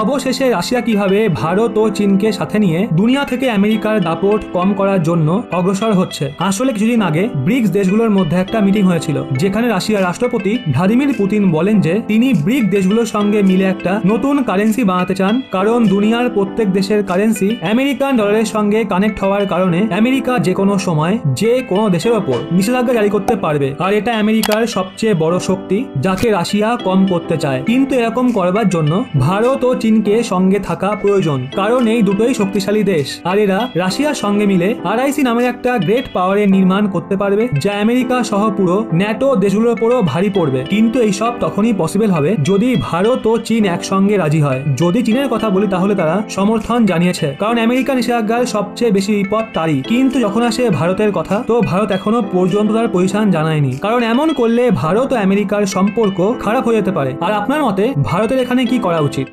অবশেষে রাশিয়া কীভাবে ভারত ও চীনকে সাথে নিয়ে দুনিয়া থেকে আমেরিকার দাপট কম করার জন্য অগ্রসর হচ্ছে? আসলে কিছুদিন আগে ব্রিক্স দেশগুলোর মধ্যে একটা মিটিং হয়েছিল, যেখানে রাশিয়ার রাষ্ট্রপতি ভ্লাদিমির পুতিন বলেন যে তিনি ব্রিক দেশগুলোর সঙ্গে মিলে একটা নতুন কারেন্সি বানাতে চান, কারণ দুনিয়ার প্রত্যেক দেশের কারেন্সি আমেরিকান ডলারের সঙ্গে কানেক্ট হওয়ার কারণে আমেরিকা যে কোনো সময় যে কোনো দেশের ওপর নিষেধাজ্ঞা জারি করতে পারবে। আর এটা আমেরিকার সবচেয়ে বড় শক্তি, যাকে রাশিয়া কম করতে চায়। কিন্তু এরকম করবার জন্য ভারত ও চীনকে সঙ্গে থাকা প্রয়োজন। কারণ এই দুটোই শক্তিশালী দেশ। আর এরা রাশিয়ার সঙ্গে মিলে আরআইসি নামের একটা গ্রেট পাওয়ারের নির্মাণ করতে পারবে, যা আমেরিকা সহ পুরো ন্যাটো দেশগুলোর উপরও ভারী পড়বে। কিন্তু এইসব তখনই পসিবল হবে যদি ভারত ও চীন একসঙ্গে রাজি হয়। যদি চীনের কথা বলি তাহলে তারা সমর্থন জানিয়েছে। কারণ আমেরিকা নিষেধাজ্ঞার সবচেয়ে বেশি বিপদ তারই। কিন্তু যখন আসে ভারতের কথা, তো ভারত এখনও পর্যন্ত তার পজিশন জানায়নি। কারণ এমন করলে ভারত ও আমেরিকার সম্পর্ক খারাপ হয়ে যেতে পারে। আর আপনার মতে, ভারতের এখানে কি করা উচিত?